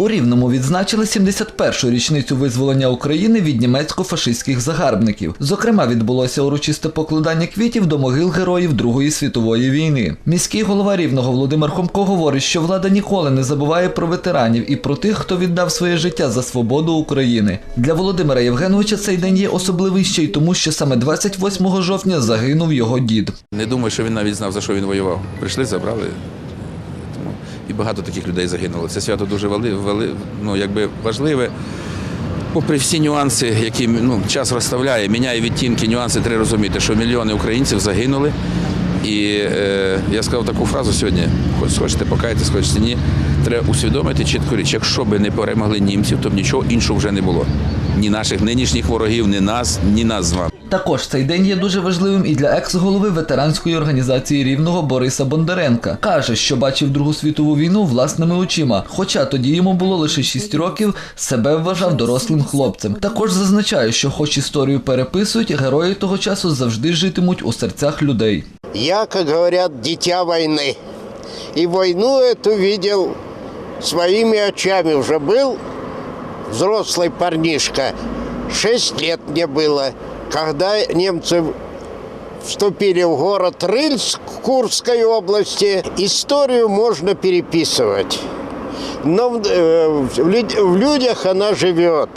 У Рівному відзначили 71-ю річницю визволення України від німецько-фашистських загарбників. Зокрема, відбулося урочисте покладання квітів до могил героїв Другої світової війни. Міський голова Рівного Володимир Хомко говорить, що влада ніколи не забуває про ветеранів і про тих, хто віддав своє життя за свободу України. Для Володимира Євгеновича цей день є особливий ще й тому, що саме 28 жовтня загинув його дід. Не думаю, що він навіть знав, за що він воював. Прийшли, забрали. І багато таких людей загинуло. Це свято дуже вали, вали, ну, якби важливе. Попри всі нюанси, які ну, час розставляє, міняє відтінки, нюанси, треба розуміти, що мільйони українців загинули. І е, я сказав таку фразу сьогодні: хоч хочете покайтесь, хочете ні. Треба усвідомити чітку річ, якщо би не перемогли німців, то б нічого іншого вже не було. Ні наших нинішніх ворогів, ні нас, ні нас з вами. Також цей день є дуже важливим і для екс-голови ветеранської організації рівного Бориса Бондаренка. Каже, що бачив Другу світову війну власними очима. Хоча тоді йому було лише 6 років, себе вважав дорослим хлопцем. Також зазначає, що, хоч історію переписують, герої того часу завжди житимуть у серцях людей. Я, как говорят, дитя войны. И войну эту видел своими очами. Уже был взрослый парнишка. Шесть лет мне было, когда немцы вступили в город Рыльск Курской области. Историю можно переписывать. Но в, э, в люд- в людях она живет.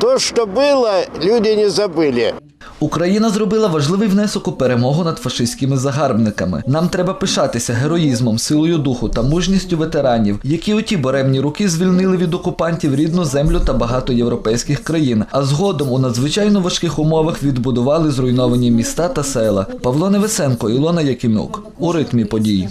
То, что было, люди не забыли. Україна зробила важливий внесок у перемогу над фашистськими загарбниками. Нам треба пишатися героїзмом, силою духу та мужністю ветеранів, які у ті боремні руки звільнили від окупантів рідну землю та багато європейських країн. А згодом у надзвичайно важких умовах відбудували зруйновані міста та села. Павло Невесенко, Ілона Якимюк у ритмі подій.